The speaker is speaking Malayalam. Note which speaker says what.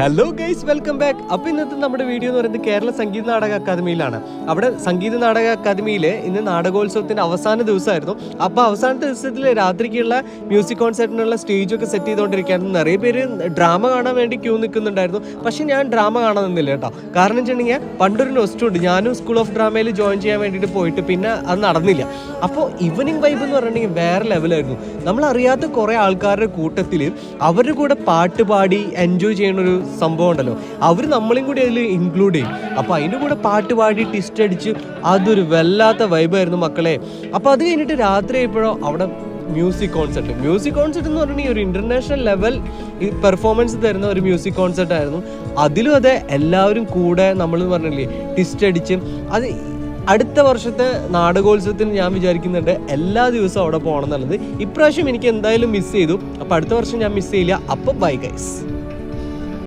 Speaker 1: ഹലോ ഗൈസ് വെൽക്കം ബാക്ക് അപ്പൊ ഇന്നത്തെ നമ്മുടെ വീഡിയോ എന്ന് പറയുന്നത് കേരള സംഗീത നാടക അക്കാദമിയിലാണ്. അവിടെ സംഗീത നാടക അക്കാദമിയിലെ ഇന്ന് നാടകോത്സവത്തിന്റെ അവസാന ദിവസമായിരുന്നു. അപ്പൊ അവസാന ദിവസത്തിൽ രാത്രിക്കുള്ള മ്യൂസിക് കോൺസെർട്ടിനുള്ള സ്റ്റേജ് ഒക്കെ സെറ്റ് ചെയ്തുകൊണ്ടിരിക്കുകയായിരുന്നു നിറയെ പേര് ഡ്രാമ കാണാൻ വേണ്ടി ക്യൂ നിൽക്കുന്നുണ്ടായിരുന്നു. പക്ഷെ ഞാൻ ഡ്രാമ കാണാൻ നിന്നില്ല കേട്ടോ. കാരണം വെച്ചിട്ടുണ്ടെങ്കിൽ പണ്ടൊരു ഉണ്ട്. ഞാനും സ്കൂൾ ഓഫ് ഡ്രാമയിൽ ജോയിൻ ചെയ്യാൻ വേണ്ടിയിട്ട് പോയിട്ട് പിന്നെ അത് നടന്നില്ല. അപ്പോൾ ഈവനിങ് വൈബ് എന്ന് പറഞ്ഞിട്ടുണ്ടെങ്കിൽ വേറെ ലെവലായിരുന്നു നമ്മളറിയാത്ത കുറേ ആൾക്കാരുടെ കൂട്ടത്തിൽ അവരുടെ കൂടെ പാട്ട് പാടി എൻജോയ് ചെയ്യുന്ന ഒരു സംഭവം ഉണ്ടല്ലോ. അവർ നമ്മളെയും കൂടി അതിൽ ഇൻക്ലൂഡ് ചെയ്യും. അപ്പോൾ അതിന്റെ കൂടെ പാട്ട് പാടി ടിസ്റ്റ് അടിച്ച് അതൊരു വല്ലാത്ത വൈബായിരുന്നു മക്കളെ. അപ്പോൾ അത് കഴിഞ്ഞിട്ട് രാത്രി ആയപ്പോഴോ അവിടെ മ്യൂസിക് കോൺസെർട്ട് മ്യൂസിക് കോൺസെർട്ട് എന്ന് പറഞ്ഞിട്ടുണ്ടെങ്കിൽ ഒരു ഇന്റർനാഷണൽ ലെവൽ പെർഫോമൻസ് തരുന്ന ഒരു മ്യൂസിക് കോൺസെർട്ട് ആയിരുന്നു. അതിലും അതെ എല്ലാവരും കൂടെ നമ്മൾ പറഞ്ഞില്ലേ ടിസ്റ്റ് അടിച്ച്. അത് അടുത്ത വർഷത്തെ നാടകോത്സവത്തിന് ഞാൻ വിചാരിക്കുന്നുണ്ട് എല്ലാ ദിവസവും അവിടെ പോകണം എന്നുള്ളത്. ഇപ്രാവശ്യം എനിക്ക് എന്തായാലും മിസ് ചെയ്തു. അപ്പോൾ അടുത്ത വർഷം ഞാൻ മിസ് ചെയ്യില്ല. അപ്പോൾ ബൈ ഗൈസ്